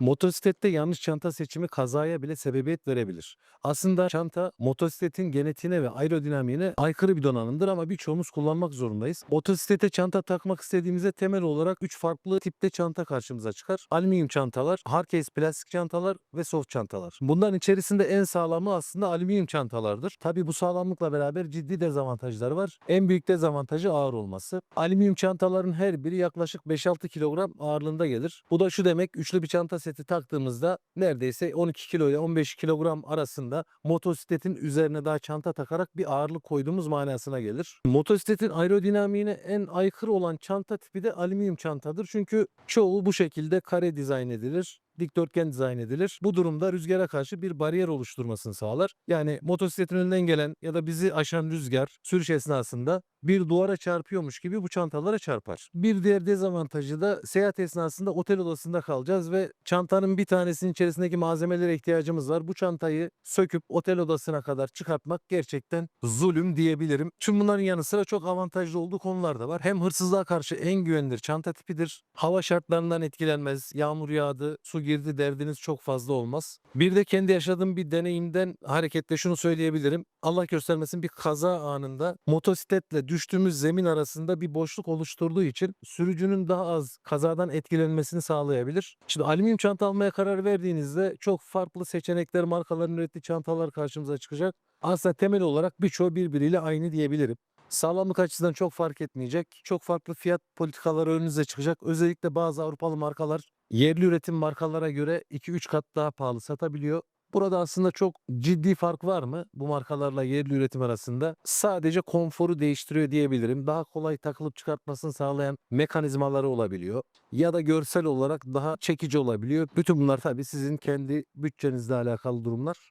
Motosiklette yanlış çanta seçimi kazaya bile sebebiyet verebilir. Aslında çanta motosikletin genetiğine ve aerodinamiğine aykırı bir donanımdır ama birçoğumuz kullanmak zorundayız. Motosiklete çanta takmak istediğimizde temel olarak 3 farklı tipte çanta karşımıza çıkar. Alüminyum çantalar, hardcase plastik çantalar ve soft çantalar. Bunların içerisinde en sağlamı aslında alüminyum çantalardır. Tabi bu sağlamlıkla beraber ciddi dezavantajları var. En büyük dezavantajı ağır olması. Alüminyum çantaların her biri yaklaşık 5-6 kilogram ağırlığında gelir. Bu da şu demek üçlü bir çanta seti taktığımızda neredeyse 12 kilo ile 15 kilogram arasında motosikletin üzerine daha çanta takarak bir ağırlık koyduğumuz manasına gelir. Motosikletin aerodinamiğine en aykırı olan çanta tipi de alüminyum çantadır. Çünkü çoğu bu şekilde kare dizayn edilir dikdörtgen dizayn edilir. Bu durumda rüzgara karşı bir bariyer oluşturmasını sağlar. Yani motosikletin önünden gelen ya da bizi aşan rüzgar sürüş esnasında bir duvara çarpıyormuş gibi bu çantalara çarpar. Bir diğer dezavantajı da seyahat esnasında otel odasında kalacağız ve çantanın bir tanesinin içerisindeki malzemelere ihtiyacımız var. Bu çantayı söküp otel odasına kadar çıkartmak gerçekten zulüm diyebilirim. Tüm bunların yanı sıra çok avantajlı olduğu konular da var. Hem hırsızlığa karşı en güvenilir çanta tipidir. Hava şartlarından etkilenmez. Yağmur yağdı, su girdi derdiniz çok fazla olmaz. Bir de kendi yaşadığım bir deneyimden hareketle şunu söyleyebilirim. Allah göstermesin bir kaza anında motosikletle düştüğümüz zemin arasında bir boşluk oluşturduğu için sürücünün daha az kazadan etkilenmesini sağlayabilir. Şimdi alüminyum çanta almaya karar verdiğinizde çok farklı seçenekler, markaların ürettiği çantalar karşımıza çıkacak. Aslında temel olarak birçoğu birbiriyle aynı diyebilirim. Sağlamlık açısından çok fark etmeyecek. Çok farklı fiyat politikaları önünüze çıkacak. Özellikle bazı Avrupalı markalar yerli üretim markalara göre 2-3 kat daha pahalı satabiliyor. Burada aslında çok ciddi fark var mı bu markalarla yerli üretim arasında? Sadece konforu değiştiriyor diyebilirim. Daha kolay takılıp çıkartmasını sağlayan mekanizmaları olabiliyor. Ya da görsel olarak daha çekici olabiliyor. Bütün bunlar tabii sizin kendi bütçenizle alakalı durumlar.